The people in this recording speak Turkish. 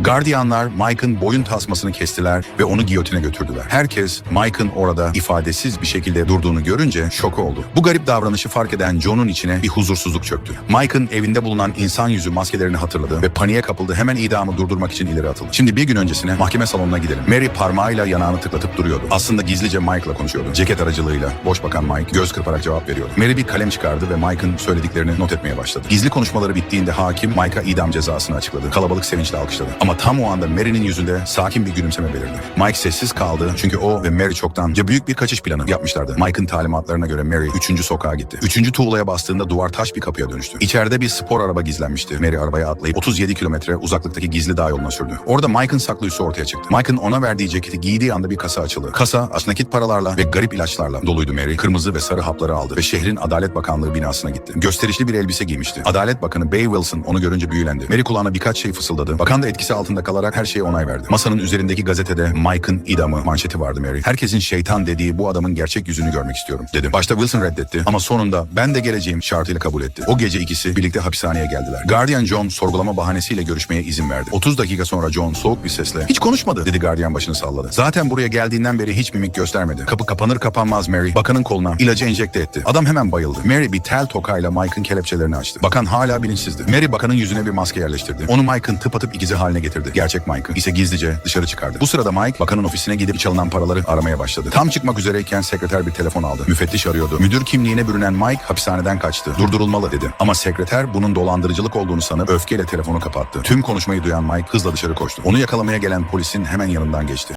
Gardiyanlar Mike'ın boyun tasmasını kestiler ve onu giyotine götürdüler. Herkes Mike'ın orada ifadesiz bir şekilde durduğunu görünce şok oldu. Bu garip davranışı fark eden John'un içine bir huzursuzluk çöktü. Mike'ın evinde bulunan insan yüzü maskelerini hatırladı ve paniğe kapıldı. Hemen idamı durdurmak için ileri atıldı. Şimdi bir gün öncesine mahkeme salonuna gidelim. Mary parmağıyla yanağını tıklatıp duruyordu. Aslında gizlice Mike'la konuşuyordu. Ceket aracılığıyla boş bakan Mike göz kırparak cevap veriyordu. Mary bir kalem çıkardı ve Mike'ın söylediklerini not etmeye başladı. Gizli konuşmaları bittiğinde hakim Mike'a idam cezasını açıkladı. Kalabalık sevinçle alkışladı. Ama tam o anda Mary'nin yüzünde sakin bir gülümseme belirdi. Mike sessiz kaldı çünkü o ve Mary çoktanca büyük bir kaçış planı yapmışlardı. Mike'ın talimatlarına göre Mary 3. sokağa gitti. 3. tuğlaya bastığında duvar taş bir kapıya dönüştü. İçeride bir spor araba gizlenmişti. Mary arabaya atlayıp 37 kilometre uzaklıktaki gizli dağ yoluna sürdü. Orada Mike'ın saklı üssü ortaya çıktı. Mike'ın ona verdiği ceketi giydiği anda bir kasa açıldı. Kasa aslında nakit paralarla ve garip ilaçlarla doluydu Mary. Kırmızı ve sarı hapları aldı ve şehrin Adalet Bakanlığı binasına gitti. Gösterişli bir elbise giymişti. Adalet Bakanı Bay Wilson onu görünce büyülendi. Mary kulağına birkaç şey fısıldadı. Bakan da etkisi altında kalarak her şeye onay verdi. Masanın üzerindeki gazetede Mike'ın idamı manşeti vardı Mary. Herkesin şeytan dediği bu adamın gerçek yüzünü görmek istiyorum dedi. Başta Wilson reddetti ama sonunda ben de geleceğim şartıyla kabul etti. O gece ikisi birlikte hapishaneye geldiler. Guardian John sorgulama bahanesiyle görüşmeye izin verdi. 30 dakika sonra John soğuk bir sesle hiç konuşmadı dedi Guardian başını salladı. Zaten buraya geldiğinden beri hiç mimik göstermedi. Kapı kapanır kapanmaz Mary bakanın koluna ilacı enjekte etti. Adam hemen bayıldı. Mary bir tel tokayla Mike'ın kelepçelerini açtı. Bakan hala bilinçsizdi. Mary bakanın yüzüne bir maske yerleştirdi. Onu Mike'ın tıpatıp ikizi haline getirdi. Gerçek Mike'ı ise gizlice dışarı çıkardı. Bu sırada Mike bakanın ofisine gidip çalınan paraları aramaya başladı. Tam çıkmak üzereyken sekreter bir telefon aldı. Müfettiş arıyordu. Müdür kimliğine bürünen Mike hapishaneden kaçtı. Durdurulmalı dedi. Ama sekreter bunun dolandırıcılık olduğunu sanıp öfkeyle telefonu kapattı. Tüm konuşmayı duyan Mike hızla dışarı koştu. Onu yakalamaya gelen polisin hemen yanından geçti.